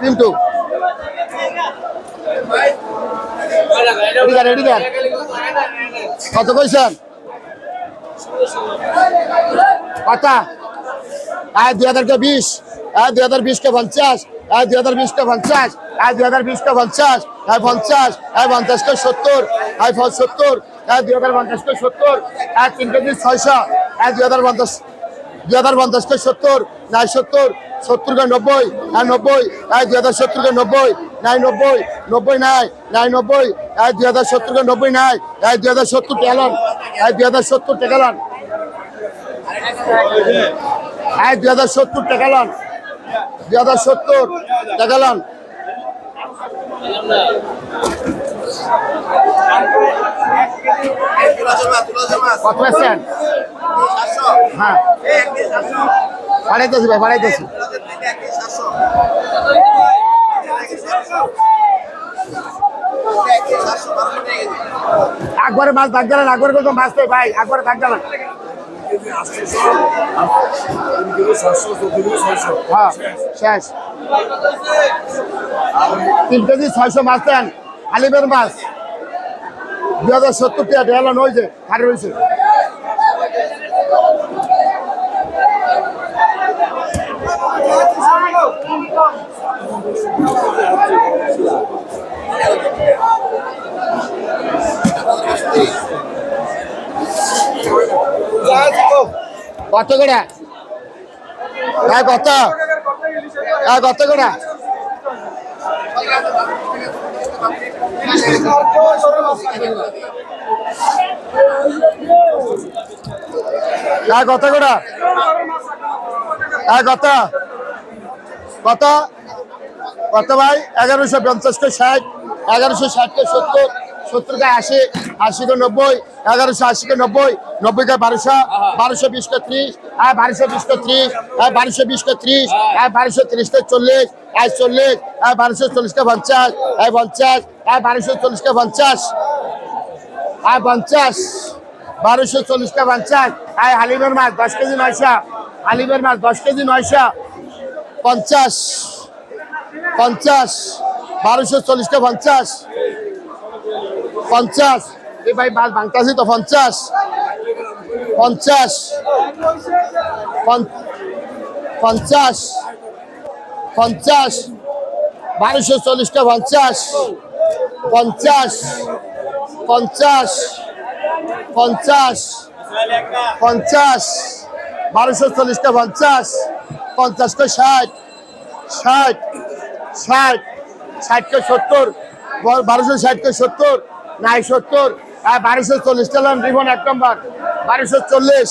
কিন্তু কত কইছেন কত আয় দুই হাজারকে বিশ আয় দুই হাজার বিশকে পঞ্চাশ আয় দুই হাজার বিশকে পঞ্চাশ আয় দুই হাজার বিশকে পঞ্চাশ আয় পঞ্চাশ আয় পঞ্চাশকে সত্তর ফ- সত্তর আয় দুই হাজার পঞ্চাশকে সত্তর আয় তিন কেজি ছয়শো আয় দুই হাজার পঞ্চাশ দুই হাজার পঞ্চাশকে সত্তর নাই সত্তর সত্তরকে নব্বই নাই নব্বই আয় দুই হাজার সত্তরকে নব্বই নাই নব্বই নব্বই নাই নাই নব্বই আয় দুই হাজার সত্তরকে নব্বই নাই আয় দুই হাজার সত্তর টেকালন আয় দুই হাজার সত্তর টেকালন আয় দুই হাজার সত্তর টেকালন দুই হাজার সত্তর টেকালন কত আছেন হ্যাঁ। ভাই একবারে মাছ দাগ গেলেন একবারে কিন্তু মাছ ভাই, একবারে দাগ গেলেন তিন কেজি ছয়শো মাছ দেন, আলিমের মাছ। দুই হাজার সত্তর টাকা ঢেলান ওই যে কত করে কত? কত করে কত করে কত? কত? কত ভাই? এগারোশো পঞ্চাশকে ষাট, এগারোশো ষাটকে সত্তর সত্তরকে আশি আশিকে নব্বই, এগারোশো আশিকে নব্বই নব্বইকে বারোশো বারোশো বিশকে ত্রিশ আর বারোশো বিশকে ত্রিশ আর বারোশো বিশকে ত্রিশ আর বারোশো ত্রিশকে চল্লিশ আর চল্লিশ আর বারোশো চল্লিশকে পঞ্চাশ আর পঞ্চাশ আর বারোশো চল্লিশকে পঞ্চাশ আর পঞ্চাশ, বারোশো চল্লিশটা পঞ্চাশ আর হালিমের মাছ দশ কেজি নয়শো, হালিমের মাছ দশ কেজি নয়শো পঞ্চাশ পঞ্চাশ, বারোশো চল্লিশটা পঞ্চাশ পঞ্চাশ। এই ভাই মাছ ভাঙতাছি তো, পঞ্চাশ পঞ্চাশ পঞ্চ- পঞ্চাশ পঞ্চাশ, বারোশো চল্লিশটা পঞ্চাশ পঞ্চাশ পঞ্চাশ পঞ্চাশ পঞ্চাশ, বারোশো চল্লিশটা পঞ্চাশ পঞ্চাশটা ষাট ষাট ষাট ষাটকে সত্তর বারোশো ষাটকে সত্তর, নাই সত্তর বারোশো চল্লিশ চালান রিবন এক নম্বর, বারোশো চল্লিশ।